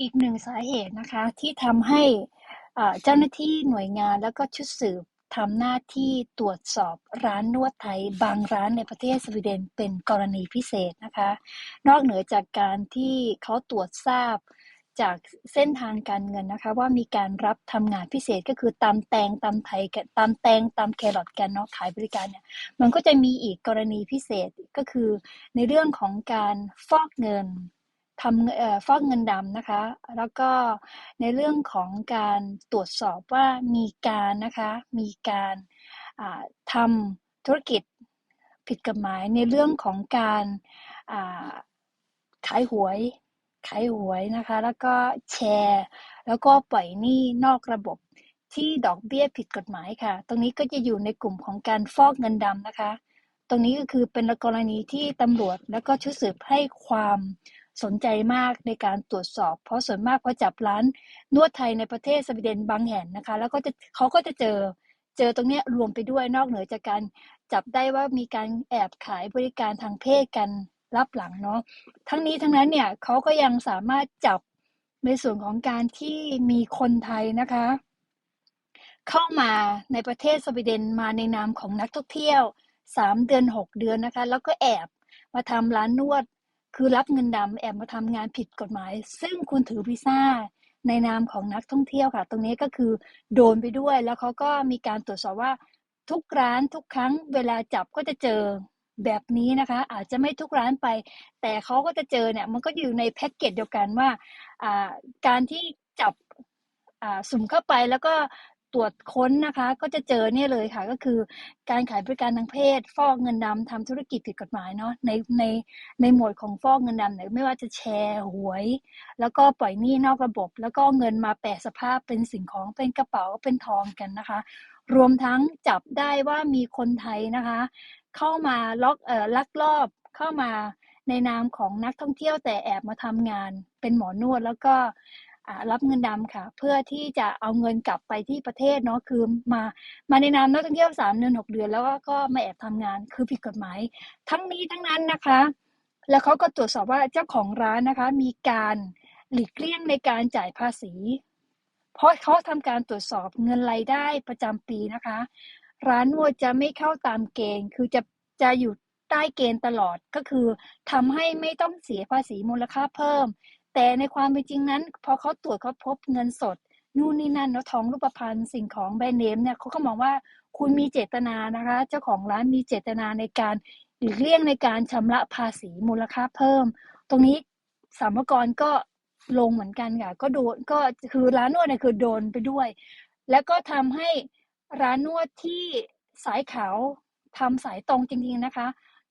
อีกหนึ่งสาเหตุนะคะที่ทำให้เจ้าหน้าที่หน่วยงานแล้วก็ชุดสืบทำหน้าที่ตรวจสอบร้านนวดไทย บางร้านในประเทศสวีเดนเป็นกรณีพิเศษนะคะ นอกเหนือจากการที่เขาตรวจทราบจากเส้นทางการเงินนะคะ ว่ามีการรับทำงานพิเศษก็คือตามแตงตามไทยตามแตงตามแครอทกันเนาะขายบริการเนี่ยมันก็จะมีอีกกรณีพิเศษก็คือในเรื่องของการฟอกเงิน ทำฟอกเงินดำนะคะ แล้วก็ในเรื่องของการตรวจสอบว่ามีการนะคะมีการทำธุรกิจผิดกฎหมายในเรื่องของการขายหวยขายหวยนะคะ แล้วก็แชร์ แล้วก็ปล่อยหนี้นอกระบบที่ดอกเบี้ยผิดกฎหมายค่ะ ตรงนี้ก็จะอยู่ในกลุ่มของการฟอกเงินดำนะคะ ตรงนี้ก็คือเป็นกรณีที่ตำรวจแล้วก็ชุดสืบให้ความ สนใจมากในการตรวจสอบ เพราะส่วนมากพอจับร้านนวดไทยในประเทศสวีเดนบางแห่งนะคะ แล้วก็จะเขาก็จะเจอเจอตรงนี้รวมไปด้วยนอกเหนือจากการจับได้ว่ามีการแอบขายบริการทางเพศกันรับหลังเนาะทั้งนี้ทั้งนั้นเนี่ยเขาก็ยังสามารถจับในส่วนของการที่มีคนไทยนะคะ เข้ามาในประเทศสวีเดนมาในนามของนักท่องเที่ยว 3 เดือน 6 เดือนนะคะ แล้วก็แอบมาทำร้านนวด คือรับเงินดำแอบมาทำงานผิดกฎหมาย ซึ่งคุณถือวีซ่าในนามของนักท่องเที่ยวค่ะ ตรงนี้ก็คือโดนไปด้วย แล้วเขาก็มีการตรวจสอบว่าทุกร้านทุกครั้งเวลาจับก็จะเจอแบบนี้นะคะ อาจจะไม่ทุกร้านไป แต่เขาก็จะเจอเนี่ยมันก็อยู่ในแพ็กเกจเดียวกันว่า การที่จับสุ่มเข้าไปแล้วก็ ตรวจค้นนะคะ ก็จะเจอเนี่ยเลยค่ะ ก็คือการขายบริการทางเพศ ฟอกเงินดำทำธุรกิจผิดกฎหมายเนาะในในในหมวดของฟอกเงินดำเนี่ยไม่ว่าจะแชร์หวย แล้วก็ปล่อยหนี้นอกระบบ แล้วก็เงินมาแปะสภาพเป็นสิ่งของเป็นกระเป๋าเป็นทองกันนะคะ รวมทั้งจับได้ว่ามีคนไทยนะคะ เข้ามาล็อกเอ่อลักลอบเข้ามาในนามของนักท่องเที่ยวแต่แอบมาทำงานเป็นหมอนวดแล้วก็ รับเงินดำค่ะ เพื่อที่จะเอาเงินกลับไปที่ประเทศเนาะคือมามาในนามนักท่องเที่ยวสามเดือนหกเดือน แล้วก็มาแอบทำงานคือผิดกฎหมาย ทั้งนี้ทั้งนั้นนะคะ แล้วเขาก็ตรวจสอบว่าเจ้าของร้านนะคะ มีการหลีกเลี่ยงในการจ่ายภาษี เพราะเขาทำการตรวจสอบเงินรายได้ประจำปีนะคะ ร้านนวดจะไม่เข้าตามเกณฑ์คือจะจะอยู่ใต้เกณฑ์ตลอดก็คือทำให้ไม่ต้องเสียภาษีมูลค่าเพิ่ม แต่ในความเป็นจริงนั้น พอเขาตรวจเขาพบเงินสด นู่นนี่นั่นเนาะทองรูปพรรณสิ่งของแบรนด์เนมเนี่ยเขาก็มองว่าคุณมีเจตนานะคะ เจ้าของร้านมีเจตนาในการหลีกเลี่ยงในการชำระภาษีมูลค่าเพิ่ม ตรงนี้สามกรก็ลงเหมือนกันค่ะ ก็โดนก็คือร้านนวดเนี่ยคือโดนไปด้วย แล้วก็ทำให้ร้านนวดที่สายขาวทำสายตรงจริงๆนะคะ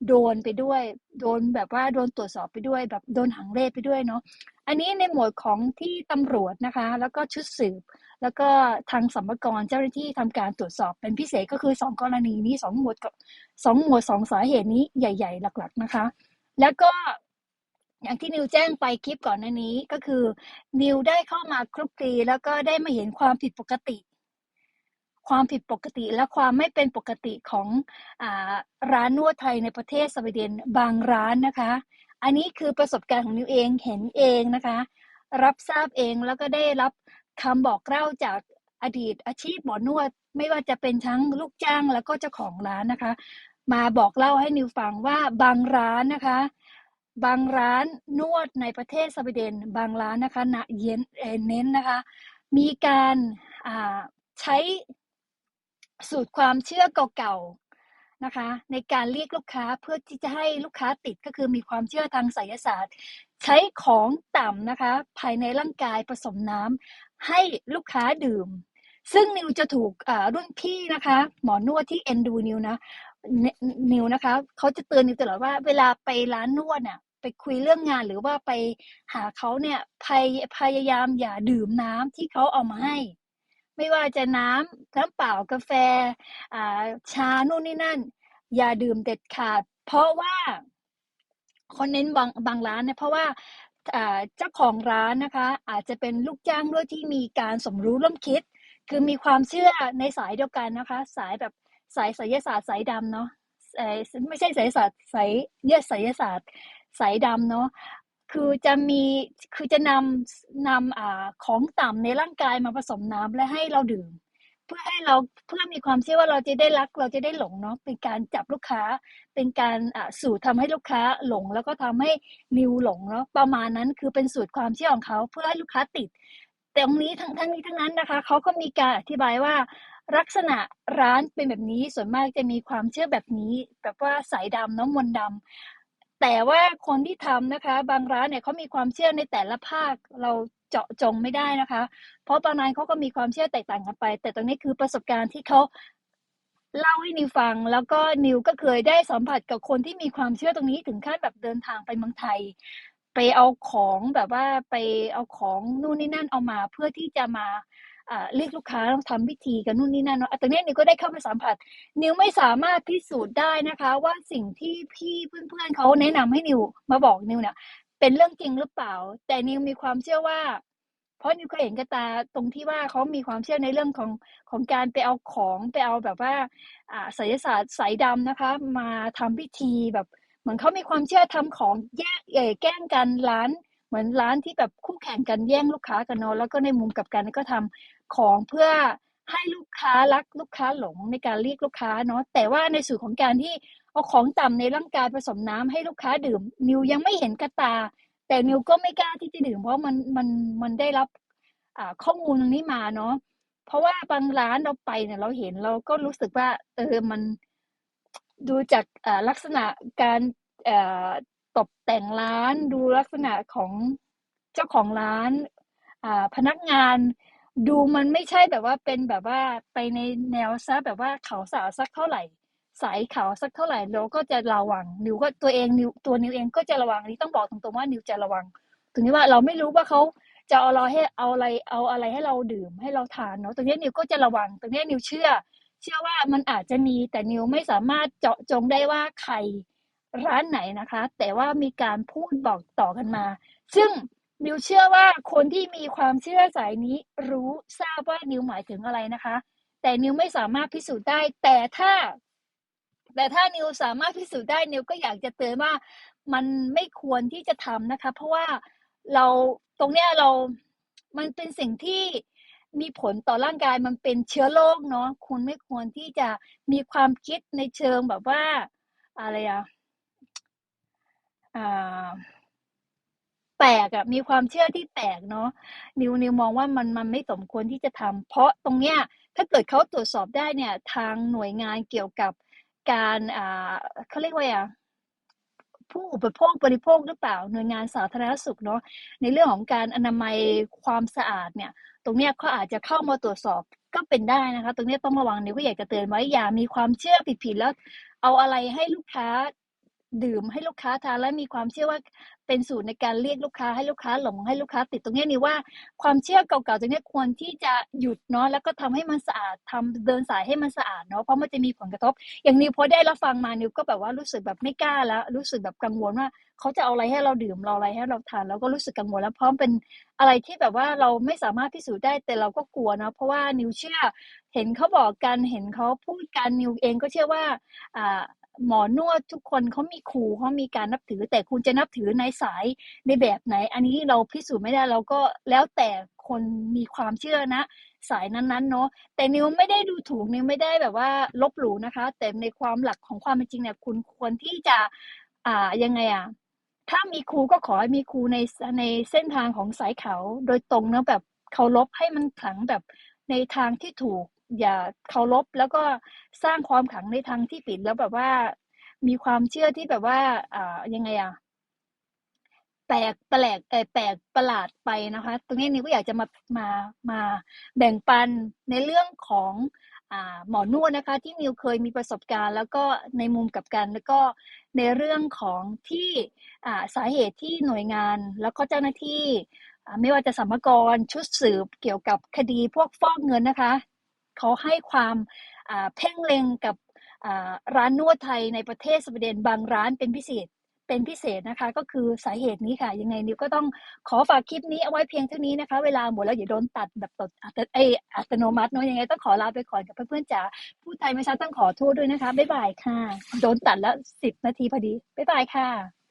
โดนไปด้วย โดนแบบว่าโดนตรวจสอบไปด้วย แบบโดนหังเลไปด้วยเนาะ อันนี้ในหมวดของที่ตำรวจนะคะ แล้วก็ชุดสืบ แล้วก็ทางสัมภารเจ้าหน้าที่ทำการตรวจสอบเป็นพิเศษก็คือสองกรณีนี้สองหมวดสองหมวดสองสาเหตุนี้ใหญ่ ๆ หลัก ๆนะคะ แล้วก็อย่างที่นิวแจ้งไปคลิปก่อนหน้านี้ก็คือ นิวได้เข้ามาคลุกคลีแล้วก็ได้มาเห็นความผิดปกติ ความผิดปกติและความไม่เป็นปกติของอร้านนวดไทยในประเทศสวีเดนบางร้านนะคะ อันนี้คือประสบการณ์ของนิวเองเห็นเองนะคะ รับทราบเองแล้วก็ได้รับคำบอกเล่าจากอดีตอาชีพหมอนวด ไม่ว่าจะเป็นทั้งลูกจ้างแล้วก็เจ้าของร้านนะคะ มาบอกเล่าให้นิวฟังว่าบางร้านนะคะ บางร้านนวดในประเทศสวีเดน บางร้านนะคะนะเย็นเน้นนะคะ มีการใช้สูตรความเชื่อเก่าๆ นะคะ ในการเรียกลูกค้าเพื่อที่จะให้ลูกค้าติดก็คือมีความเชื่อทางไสยศาสตร์ ใช้ของต่ำนะคะ ภายในร่างกายผสมน้ำให้ลูกค้าดื่ม ซึ่งนิวจะถูกรุ่นพี่นะคะ หมอนวดที่เอ็นดูนิวนะนิวนะคะเขาจะเตือนนิวตลอดว่าเวลาไปร้านนวดน่ะไปคุยเรื่องงานหรือว่าไปหาเขาเนี่ยพยพยายามอย่าดื่มน้ำที่เขาเอามาให้ ไม่ว่าจะน้ำน้ำเปล่ากาแฟชาโน่นนี่นั่น อย่าดื่มเด็ดขาด เพราะว่าคนเน้นบางบางร้านเนี่ยเพราะว่าเจ้าของร้านนะคะ อาจจะเป็นลูกจ้างด้วยที่มีการสมรู้ร่วมคิด คือมีความเชื่อในสายเดียวกันนะคะ สายแบบสายไสยศาสตร์สายดำเนาะไม่ใช่ไสยศาสตร์สายเยศไสยศาสตร์สายดำเนาะ คือจะมีคือจะนำนำอ่าของต่ำในร่างกายมาผสมน้ำและให้เราดื่ม เพื่อให้เราเพื่อมีความเชื่อว่าเราจะได้รักเราจะได้หลงเนาะเป็นการจับลูกค้า เป็นการสูตรทำให้ลูกค้าหลง แล้วก็ทำให้นิวหลงเนาะประมาณนั้นคือเป็นสูตรความเชื่อของเขาเพื่อให้ลูกค้าติด แต่ตรงนี้ทั้งทั้งนี้ทั้งนั้นนะคะเขาก็มีการอธิบายว่าลักษณะร้านเป็นแบบนี้ส่วนมากจะมีความเชื่อแบบนี้ แบบว่าสายดำเน้ำมนต์ดำ แต่ว่าคนที่ทำนะคะ บางร้านเนี่ยเขามีความเชื่อในแต่ละภาคเราเจาะจงไม่ได้นะคะ เพราะบางร้านเขาก็มีความเชื่อแตกต่างกันไป แต่ตรงนี้คือประสบการณ์ที่เขาเล่าให้นิวฟัง แล้วก็นิวก็เคยได้สัมผัสกับคนที่มีความเชื่อตรงนี้ถึงขั้นแบบเดินทางไปเมืองไทย ไปเอาของแบบว่าไปเอาของนู่นนี่นั่นเอามาเพื่อที่จะมา เรียกลูกค้าต้องทำพิธีกันนู่นนี่นั่นเนาะอะตรงนี้นิวก็ได้เข้ามาสัมผัส นิวไม่สามารถพิสูจน์ได้นะคะ ว่าสิ่งที่พี่เพื่อนๆเขาแนะนำให้นิวมาบอกนิวเนี่ยเป็นเรื่องจริงหรือเปล่า แต่นิวมีความเชื่อว่า เพราะนิวก็เห็นกระตาตรงที่ว่าเขามีความเชื่อในเรื่องของของการไปเอาของไปเอาแบบว่าอ่าไสยศาสตร์สายดำนะคะ มาทำพิธีแบบ เหมือนเขามีความเชื่อทำของแย่งเอ่แกล้งกันร้าน เหมือนร้านที่แบบคู่แข่งกันแย่งลูกค้ากันเนาะแล้วก็ในมุมกับกันก็ทำของเพื่อให้ลูกค้ารักลูกค้าหลงในการเรียกลูกค้าเนาะแต่ว่าในส่วนของการที่เอาของต่ำในร่างกายผสมน้ำให้ลูกค้าดื่ม นิวยังไม่เห็นกระตา แต่นิวก็ไม่กล้าที่จะดื่ม เพราะมันมันมันได้รับข้อมูลตรงนี้มาเนาะเพราะว่าบางร้านเราไปเนี่ยเราเห็นเราก็รู้สึกว่า เออมันดูจากลักษณะการ ตกแต่งร้านดูลักษณะของเจ้าของร้านพนักงานดูมันไม่ใช่แบบว่าเป็นแบบว่าไปในแนวซะแบบว่าเขาสาวสักเท่าไหร่ สายขาสักเท่าไหร่เราก็จะระวังนิวก็ตัวเองนิวตัวนิวเองก็จะระวังนนี้ต้องบอกตรงๆว่านิวจะระวังตรงนี้ว่าเราไม่รู้ว่าเขาจะเอาเราให้เอาอะไรเอาอะไรให้เราดื่มให้เราทานเนาะตรงนี้นิวก็จะระวังตรงนี้นิวเชื่อ เชื่อว่ามันอาจจะมีแต่นิวไม่สามารถเจาะจงได้ว่าใคร ร้านไหนนะคะ แต่ว่ามีการพูดบอกต่อกันมา ซึ่งนิวเชื่อว่าคนที่มีความเชื่อสายนี้รู้ทราบว่านิวหมายถึงอะไรนะคะ แต่นิวไม่สามารถพิสูจน์ได้ แต่ถ้า แต่ถ้านิวสามารถพิสูจน์ได้นิวก็อยากจะเตือนว่ามันไม่ควรที่จะทำนะคะ เพราะว่าเราตรงเนี้ยเรา มันเป็นสิ่งที่มีผลต่อร่างกายมันเป็นเชื้อโรคเนาะคุณไม่ควรที่จะมีความคิดในเชิงแบบว่า อะไรอะ แปลกอะมีความเชื่อที่แปลกเนาะนิวนิวมองว่ามันมันไม่สมควรที่จะทำเพราะตรงเนี้ยถ้าเกิดเขาตรวจสอบได้เนี่ย ทางหน่วยงานเกี่ยวกับการอ่าเขาเรียกว่าอะผู้อุปโภคบริโภคหรือเปล่าหน่วยงานสาธารณสุขเนาะในเรื่องของการอนามัยความสะอาดเนี่ย ตรงเนี้ยเขาอาจจะเข้ามาตรวจสอบก็เป็นได้นะคะ ตรงเนี้ยต้องระวังนิวก็อยากจะเตือนไว้อย่ามีความเชื่อผิดๆแล้ว เอาอะไรให้ลูกค้า ดื่มให้ลูกค้าทานและมีความเชื่อว่าเป็นสูตรในการเรียกลูกค้าให้ลูกค้าหลงให้ลูกค้าติดตรงนี้นี่ว่า ความเชื่อเก่าๆตรงนี้ควรที่จะหยุดเนาะแล้วก็ทำให้มันสะอาดทำเดินสายให้มันสะอาดเนาะเพราะมันจะมีผลกระทบ อย่างนิวพอได้รับฟังมานิวก็แบบว่ารู้สึกแบบไม่กล้าแล้ว รู้สึกแบบกังวลว่าเขาจะเอาอะไรให้เราดื่มเราอะไรให้เราทานแล้วก็รู้สึกกังวลแล้วพราะมันเป็นอะไรที่แบบว่าเราไม่สามารถพิสูจน์ได้แต่เราก็กลัวเนาะเพราะว่านิวเชื่อ เห็นเขาบอกกันเห็นเขาพูดกันนิวเองก็เชื่อว่าอ่า หมอนวดทุกคนเขามีครูเขามีการนับถือ แต่คุณจะนับถือในสายในแบบไหน อันนี้เราพิสูจน์ไม่ได้เราก็แล้วแต่คนมีความเชื่อนะ สายนั้นๆเนาะแต่นิวไม่ได้ดูถูกนิวไม่ได้แบบว่าลบหลู่นะคะ แต่ในความหลักของความเป็นจริงเนี่ยคุณควรที่จะอ่ายังไงอะถ้ามีครูก็ขอให้มีครูในในเส้นทางของสายเขาโดยตรงเนาะแบบเคารพให้มันขลังแบบในทางที่ถูก อย่าเคารพแล้วก็สร้างความขังในทางที่ผิดแล้วแบบว่า มีความเชื่อที่แบบว่าอ่ายังไงอะแปลกแปลกเออแปลกประหลาดไปนะคะ ตรงนี้นิวก็อยากจะมามามาแบ่งปันในเรื่องของอหมอนวดนะคะ ที่นิวเคยมีประสบการณ์ แล้วก็ในมุมกับกันแล้วก็ในเรื่องของที่สาเหตุที่หน่วยงานแล้วก็เจ้าหน้าที่ ไม่ว่าจะสรรพากรชุดสืบเกี่ยวกับคดีพวกฟอกเงินนะคะ เขาให้ความเพ่งเล็งกับร้านนวดไทยในประเทศสวีเดนบางร้านเป็นพิเศษเป็นพิเศษนะคะก็คือสาเหตุนี้ค่ะ ยังไงนิวก็ต้องขอฝากคลิปนี้เอาไว้เพียงเท่านี้นะคะ เวลาหมดแล้วอย่าโดนตัดแบบตดอัตเอยอัตโนมัติเนาะยังไงต้องขอลาไปก่อนกับเพื่อนๆจ๋าพูดไทยไม่ชัดต้องขอโทษด้วยนะคะ บ๊ายบายค่ะ โดนตัดแล้วสิบนาทีพอดี บ๊ายบายค่ะ